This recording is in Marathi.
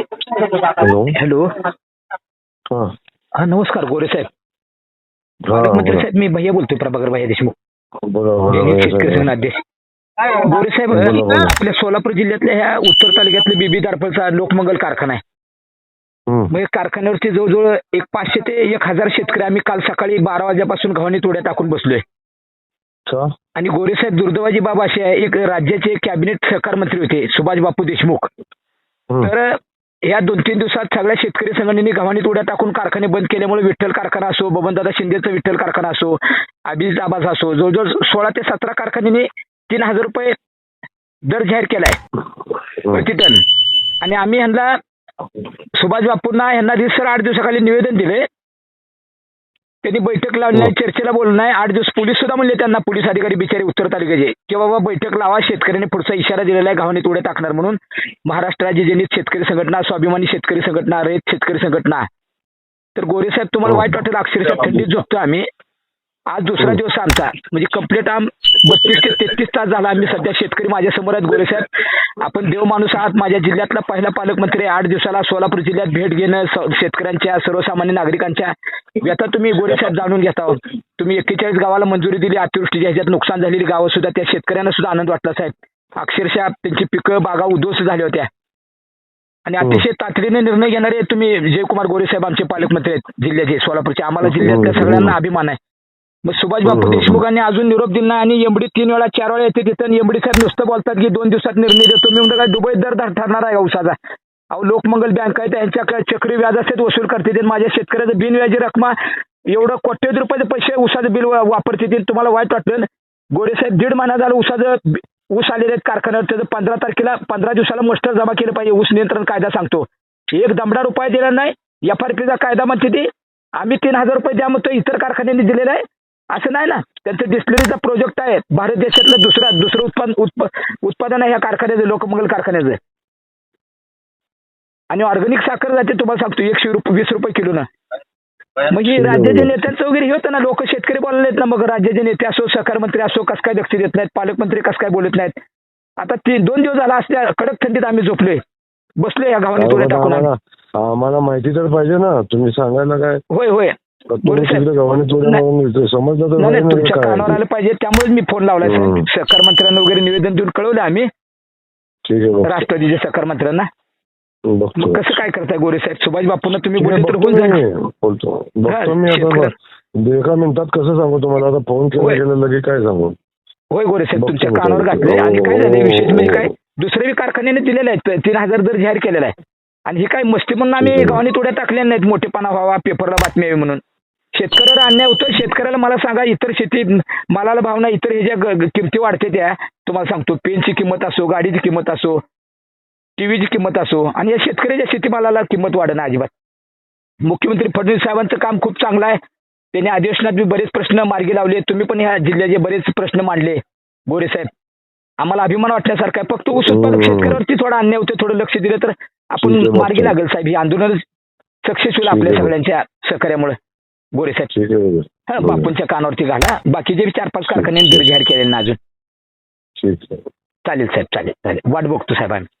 हॅलो. हॅलो. हा. हा नमस्कार गोरे साहेब. साहेब मी भैया बोलतोय प्रभाकर भैया देशमुख. दैनिक शेतकरी गोरे साहेब. आपल्या सोलापूर जिल्ह्यातल्या ह्या उत्तर तालुक्यातल्या बीबी दारपलचा लोकमंगल कारखाना आहे. मग या कारखान्यावरती जवळजवळ एक पाचशे ते एक हजार शेतकरी आम्ही काल सकाळी बारा वाजल्यापासून गव्हाणी तोड्या टाकून बसलोय. आणि गोरे साहेब दुर्दैवाची बाब आहे एक राज्याचे कॅबिनेट सहकार मंत्री होते सुभाष बापू देशमुख. तर या दोन तीन दिवसात सगळ्या शेतकरी संघटनेने गव्हाणीत उड्या टाकून कारखाने बंद केल्यामुळे विठ्ठल कारखाना असो बबनदादा शिंदेचा विठ्ठल कारखाना असो अभिज आबाज असो जवळजवळ सोळा ते सतरा कारखान्यांनी तीन हजार रुपये दर जाहीर केलाय. प्रतिटन. आणि आम्ही ह्यांना सुभाष बापूंना ह्यांना दिवसर आठ दिवसाखाली निवेदन दिले. त्यांनी बैठक लावली नाही चर्चेला बोललं नाही. आठ दिवस पोलीस सुद्धा म्हणले त्यांना पोलीस अधिकारी बिचारे उत्तर तालुक्याचे. की बाबा बैठक लावा शेतकऱ्यांनी पुढचा इशारा दिलेला आहे गावाने तोडे टाकणार म्हणून. महाराष्ट्र राज्य जनहित शेतकरी संघटना स्वाभिमानी शेतकरी संघटना रयत शेतकरी संघटना. तर गोरे साहेब तुम्हाला वाईट वाटेल अक्षरशः थंडीत झोपतो आम्ही. आज दुसरा दिवस आमचा. म्हणजे कंप्लीट आम बत्तीस ते तेहतीस तास झाला आम्ही सध्या शेतकरी माझ्यासमोर आहेत गोरे साहेब. आपण देव माणूस आहात. माझ्या जिल्ह्यातला पहिला पालकमंत्री. आठ दिवसाला सोलापूर जिल्ह्यात भेट घेणं शेतकऱ्यांच्या सर्वसामान्य नागरिकांच्या. व्यथा तुम्ही गोरे साहेब जाणून घेता आहोत. तुम्ही एक्केचाळीस गावाला मंजुरी दिली अतिवृष्टीच्या ह्याच्यात नुकसान झालेली गावं सुद्धा त्या शेतकऱ्यांना सुद्धा आनंद वाटला साहेब. अक्षरशः त्यांची पिकं बागा उद्ध्वस्त झाल्या होत्या. आणि अतिशय तातडीने निर्णय घेणारे तुम्ही जयकुमार गोरे साहेब आमचे पालकमंत्री आहेत जिल्ह्याचे सोलापूरचे. आम्हाला जिल्ह्यातल्या सगळ्यांना अभिमान आहे. मग सुभाष बापू देशमुखांनी अजून निरोप दिला नाही आणि एमडी तीन वेळा चार वेळा येते तिथं. एमडी साहेब नुसतं बोलतात की दोन दिवसात निर्णय देतो. मी म्हणतो काय दुबई दर ठरणार आहे उसाचा? अहो लोकमंगल बँक आहे त्यांच्या चक्री व्याज असते वसूल करते माझ्या शेतकऱ्याचं बिनव्याजी रकमा एवढं कोट्यवधी रुपयाचे पैसे उसाचं बिल वापरते तुम्हाला वाईट वाटलं? गोरे साहेब दीड महिना झालं उसाचं ऊस आलेले आहेत कारखान्यावर. त्याचं पंधरा तारखेला पंधरा दिवसाला मस्टर जमा केलं पाहिजे. ऊस नियंत्रण कायदा सांगतो. एक दमडा रुपये दिला नाही. एफ आर पीचा कायदा म्हणते ते. आम्ही तीन हजार रुपये द्या म्हणतो. इतर कारखान्यांनी दिलेला आहे. असं नाही ना. त्यांचं डिस्टिलरीचा प्रोजेक्ट आहे. भारत देशातलं दुसरा दुसरं उत्पादन उत्प- उत्पादन आहे ह्या कारखान्याचं लोकमंगल कारखान्याचं. आणि ऑर्गॅनिक साखर जाते तुम्हाला सांगतो एकशे रुपये वीस रुपये किलो ना. म्हणजे राज्याच्या नेत्यांचं वगैरे हे होतं ना लोक शेतकरी बोलले ना मग राज्याचे नेते असो सहकार मंत्री असो कसं काय लक्ष देत नाहीत पालकमंत्री कसं काय बोलत नाहीत. आता ती दोन दिवस झाला असल्या कडक थंडीत आम्ही झोपलोय. बसलोय या गावाने टाकून आम्हाला माहिती तर पाहिजे ना. तुम्ही सांगायला काय? होय होय. समजलं तुमच्या कानावर आलं पाहिजे त्यामुळेच मी फोन लावलाय. सहकार मंत्र्यांना वगैरे निवेदन देऊन कळवलं आम्ही. राष्ट्रवादीच्या सहकार मंत्र्यांना. मग कसं काय करताय गोरे साहेब? सुभाष बापूंना तुम्ही बोलले तर होऊन जाईल. बोलतो. एका मिनिटात कसं सांगू तुम्हाला? आता फोन केला होय. गेलं लगे काय सांगू? होय गोरे साहेब तुमच्या कानावर. घातले आणि काय झालंय हो, विशेष? म्हणजे हो. काय दुसरे कारखान्याने दिलेले आहेत. तीन हजार दर जाहीर केलेला आहे. आणि हे काय मस्ती म्हणून आम्ही. गावाने तोड्या टाकल्या नाहीत. मोठेपणा व्हावा पेपरला बातमी यावी म्हणून. शेतकऱ्याला अन्याय होतो शेतकऱ्याला मला सांगा इतर शेती मालाला भाव नाही इतर हे ज्या किमती वाढते त्या तुम्हाला सांगतो. पेनची किंमत असो गाडीची किंमत असो टीव्हीची किंमत असो आणि या शेतकऱ्याच्या शेतीमालाला किंमत वाढणं अजिबात. मुख्यमंत्री फडणवीस साहेबांचं काम खूप चांगलं आहे. त्यांनी अधिवेशनात बी बरेच प्रश्न मार्गी लावले. तुम्ही पण ह्या जिल्ह्याचे बरेच प्रश्न मांडले गोरे साहेब. आम्हाला अभिमान वाटण्यासारखं आहे. फक्त ऊस उत्पादक हम्म. शेतकऱ्यावरती थोडा अन्याय होते थोडं लक्ष दिलं तर आपण मार्गी. लागेल साहेब. ही आंदोलन सक्सेसफुल आपल्या. सगळ्यांच्या सहकार्यामुळे. गोरे साहेब. ठीक आहे बघा. हा, बघा. बापूंच्या कानावरती घाला. बाकीचे चार पाच कारखान्यांनी दर जाहीर केलेले ना अजून. ठीक आहे. चालेल साहेब चालेल चालेल. वाट बघतो साहेब आम्ही.